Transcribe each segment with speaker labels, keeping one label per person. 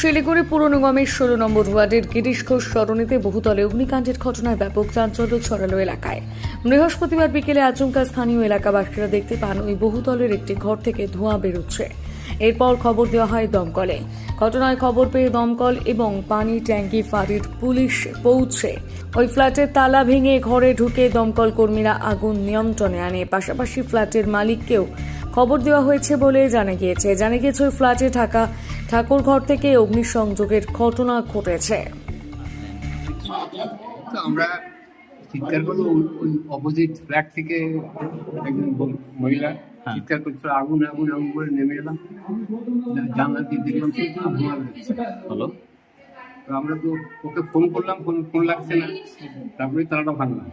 Speaker 1: শিলিগুড়ি পুর নিগমের ষোলো নম্বর ওয়ার্ডের গিরিশ ঘোষ সরণিতে বহুতলে অগ্নিকাণ্ডের ঘটনায় ব্যাপক চাঞ্চল্য ছড়ালো এলাকায়। বৃহস্পতিবার বিকেলে আচমকা স্থানীয় এলাকাবাসীরা দেখতে পান ওই বহুতলের একটি ঘর থেকে ধোঁয়া বেরোচ্ছে। এরপর খবর দেওয়া হয় দমকলে। ঘটনায় খবর পেয়ে দমকল এবং পানি ট্যাঙ্কি ফাঁড়ির পুলিশ পৌঁছে। ওই ফ্ল্যাটের তালা ভেঙে ঘরে ঢুকে দমকল কর্মীরা আগুন নিয়ন্ত্রণে আনে। পাশাপাশি ফ্ল্যাটের মালিককেও খবর দেওয়া হয়েছে বলে জানা গিয়েছে। জানা গিয়েছে ওই ফ্ল্যাটে থাকা ঠাকুর ঘর থেকে অগ্নিসংযোগের ঘটনা ঘটেছে।
Speaker 2: আমরা চিৎকার করল ওই- অপোজিট ফ্ল্যাট থেকে একজন মহিলা চিৎকার করছিল আগুন আগুন আগুন করে নেমে এলাম। জানলা দিয়ে দেখলাম তো
Speaker 3: হলো
Speaker 2: তো আমরা তো ওকে ফোন করলাম ফোন ফোন লাগছে না। তারপরে তালাটা ভাঙলাম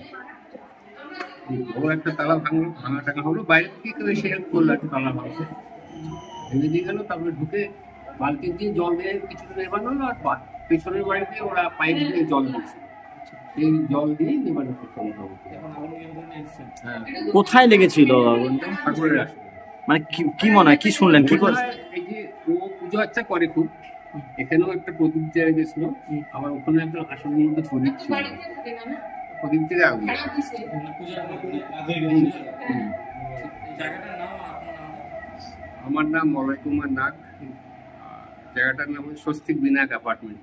Speaker 2: ওর একটা তালা ভাঙলো ভাঙা টাঙা হলো বাইরে থেকে কেউ এসে হেল্প করল একটা তালা ভাঙছে। ভেঙে দিয়ে গেলো তারপরে ঢুকে বালতি দিয়ে জল দিয়ে কিছু নেবানো হলো আর পেছনের বাড়িতে ওরা পাইপ দিয়ে জল দিচ্ছে সেই জল দিয়ে নেবানো মোটামুটি হ্যাঁ।
Speaker 3: কোথায় লেগেছিল আগুনটা?
Speaker 2: ঠাকুরের আসলে
Speaker 3: মানে কি- কি মনে হয়? কি শুনলেন? কি করে
Speaker 2: এই যে ও পুজো আচ্ছা করে খুব এখানেও একটা প্রদীপ দেওয়া গেছিল আবার ওখানে একটা আসনের মধ্যে প্রদীপ ছিল। প্রদীপ থেকে আমার নাম মলয় কুমার নাগ। জায়গাটার নাম হচ্ছে স্বস্তিক বিনায়ক অ্যাপার্টমেন্ট